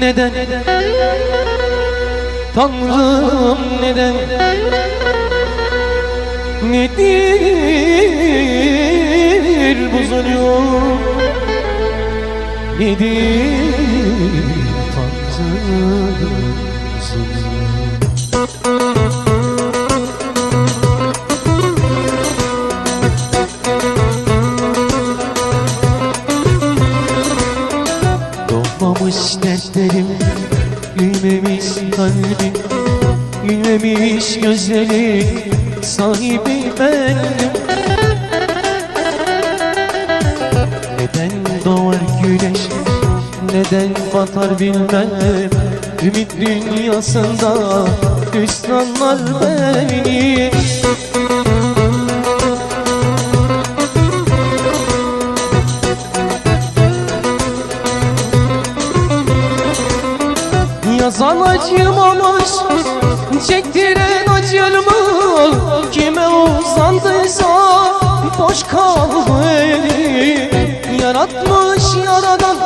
Neden? Tanrım neden? Nedir bu zulüm Nedir Tanrım? zulüm Doğmamış dertlerim Gülmemiş kalbim Gülmemiş gözlerim Sahibi benim Neden doğar güneş Neden batar bilmem. Ümit dünyasında Hüsranlar benim Yazan acımamış Çektiren acır mı? Kime uzandıysa Boş kaldı Yaratmış yaradan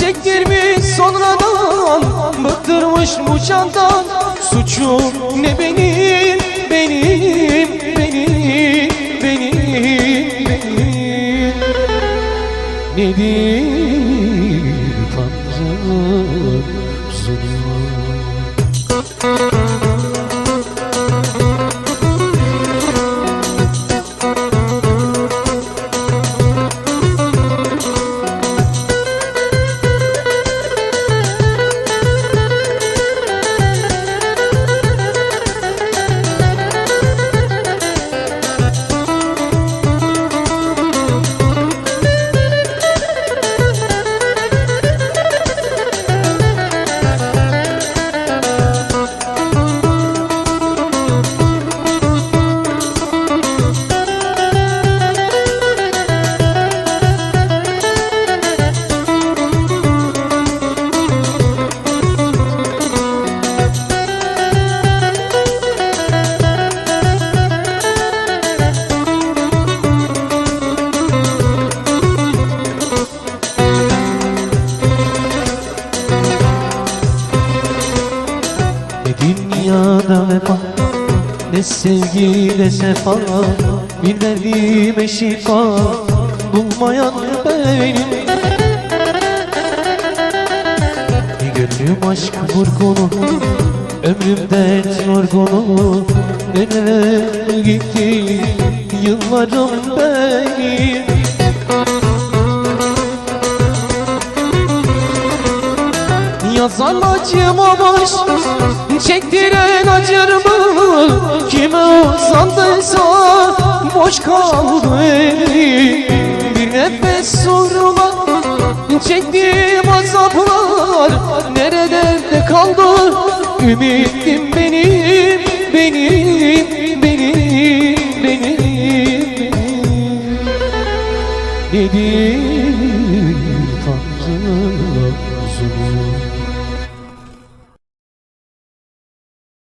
Çektirmiş sonradan Bıktırmış bu candan Suçum ne benim Benim Benim Benim Benim. Nedir dünyada vefa Ne sevgide sefa Bir derdime şifa Bulmayan benim. Bir gönlüm aşk vurgunu Ömrüm dert yorgunu Nereye gitti Yıllarım benim Yazan acımamış Çektiren acır mı? Kime uzandıysa Boş kaldı. Bir nefes sorma Çektiğim azaplar Nerede kaldı? Ümitim benim Benim Benim Benim Nedir Tanrım zulüm